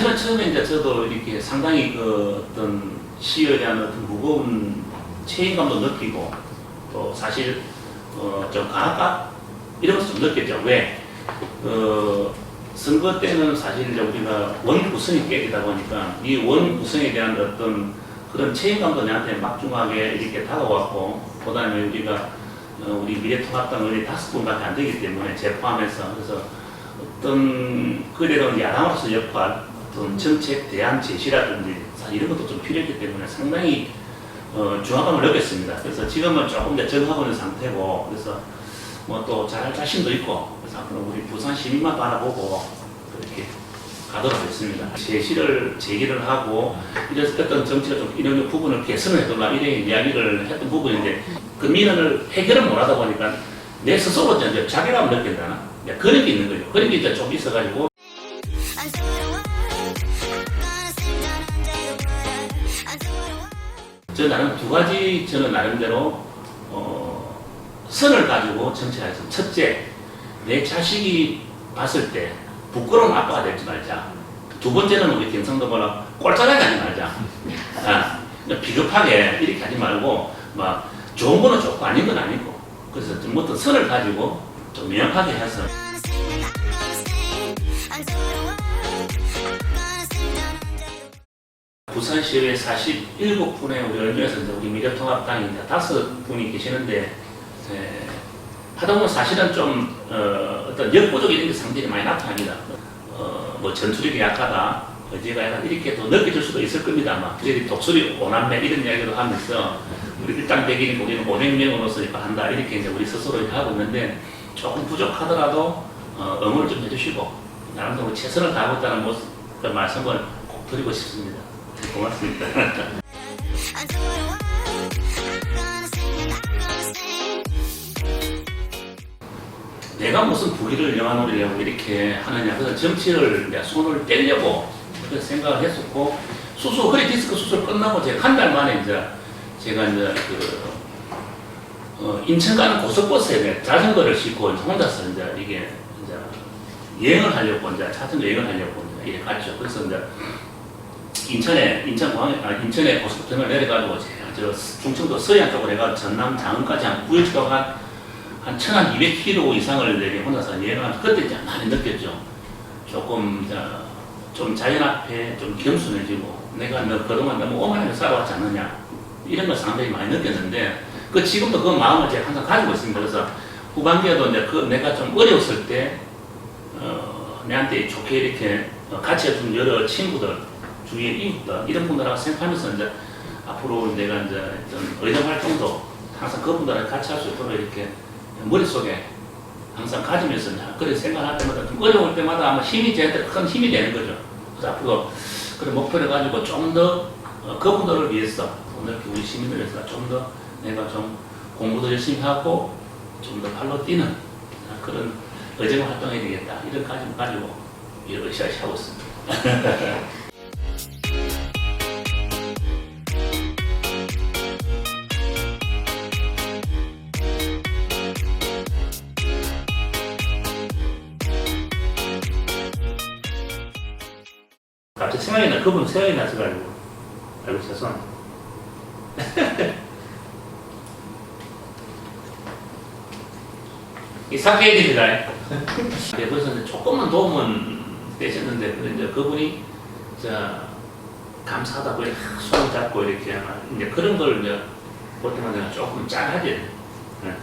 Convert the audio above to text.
사실은 처음에 이제 저도 이렇게 상당히 그 어떤 시에 대한 어떤 무거운 책임감도 느끼고 또 사실 어좀 강압감 이런 것도 좀 느꼈죠. 왜? 어, 선거 때는 사실 이제 우리가 원 구성이 깨지다 보니까 이 원 구성에 대한 어떤 그런 책임감도 내한테 막중하게 이렇게 다가왔고 그 다음에 우리가 어, 우리 미래통합당 의원이 다섯 분밖에 안 되기 때문에 제 포함해서 그래서 어떤 그래도 야당으로서 역할, 어떤 정책 대안 제시라든지 이런 것도 좀 필요했기 때문에 상당히 어, 중압감을 느꼈습니다. 그래서 지금은 조금 더 적응하고 있는 상태고 그래서 뭐 또 잘할 자신도 있고 그래서 앞으로 우리 부산 시민만 바라보고 그렇게 가도록 했습니다. 제시를 제기를 하고 어떤 정치가 좀 이런 부분을 개선을 해달라 이런 이야기를 했던 부분인데 그 민원을 해결을 못하다 보니까 내 스스로 이제 자괴감을 느낀다나 이제 그런 게 있는 거죠. 그런 게 이제 좀 있어가지고 저 나름 두 가지 저는 나름대로 어, 선을 가지고 정치해서 첫째 내 자식이 봤을 때 부끄러운 아빠가 되지 말자. 두 번째는 우리 경상도 뭐라 꼴짜라게 하지 말자. 아, 그러니까 비겁하게 이렇게 하지 말고 막 좋은 거는 좋고 아닌 건 아니고 그래서 좀 어떤 선을 가지고 좀 명확하게 해서 부산시의회 47분의 우리 연중에서 우리 미래통합당이 이제 다섯 분이 계시는데 에, 하다 보면 사실은 좀 어, 어떤 역부족 이런 게 상당히 많이 나타납니다. 어, 뭐 전투력이 약하다, 의지가 약하다 이렇게 또 느껴질 수도 있을 겁니다. 아마 저희 독수리 오남매 이런 이야기도 하면서 우리 일당 백인이 우리는 500명으로서 이렇게 한다 이렇게 이제 우리 스스로 하고 있는데 조금 부족하더라도 어, 응원을 좀 해주시고 나름대로 최선을 다하고 있다는 모습 그 말씀을 꼭 드리고 싶습니다. 고맙습니다. 내가 무슨 부귀를 영화놀이라고 이렇게 하느냐. 그래서 정치를 내가 손을 떼려고 그렇게 생각을 했었고, 수술, 허리 디스크 수술 끝나고 제가 한 달 만에 이제 제가 이제 그, 어, 인천 가는 고속버스에 자전거를 싣고 혼자서 이제 이게 이제 여행을 하려고 이제 자전거 여행을 하려고 이제 갔죠. 그래서 이제 인천에, 인천 공항에, 아, 인천에 고속터미널 내려가지고 제가 저 중청도 서해안 쪽으로 내가 전남 장흥까지 한 9일 동안 한, 한 1200km 이상을 내게 혼자서 여행을 하면서 그때 이제 많이 느꼈죠. 조금, 이제 좀 자연 앞에 좀 겸손해지고 내가 너 그동안 너무 오만하게 살아왔지 않느냐. 이런 걸 상당히 많이 느꼈는데 그 지금도 그 마음을 제가 항상 가지고 있습니다. 그래서 후반기에도 이제 그 내가 좀 어려웠을 때 어, 내한테 좋게 이렇게 어, 같이 해준 여러 친구들 주위에 이웃들 이런 분들하고 생각하면서 이제 앞으로 내가 이제 어떤 의정 활동도 항상 그분들하고 같이 할 수 있도록 이렇게 머릿속에 항상 가지면서 그런 생각할 때마다 좀 어려울 때마다 아마 힘이 저한테 큰 힘이 되는 거죠. 그래서 앞으로 그런 목표를 가지고 좀더 어, 그분들을 위해서 오늘 우리 시민을 위해서 좀 더 내가 좀 공부도 열심히 하고 좀 더 발로 뛰는 그런 의정 활동해야 되겠다 이런 가짐 가지고 이렇게 하고 있습니다. 갑자기 생각이 나, 그분 생각이 나서 가지고. 아이고, 죄송합니다. 이 사케이드입니다. 네, 그래서 이제 조금만 도움은 되셨는데, 이제 그분이, 자, 감사하다고 이렇게 손을 잡고 이렇게 이제 그런 걸 이제 볼 때마다 조금 짠하지. 네.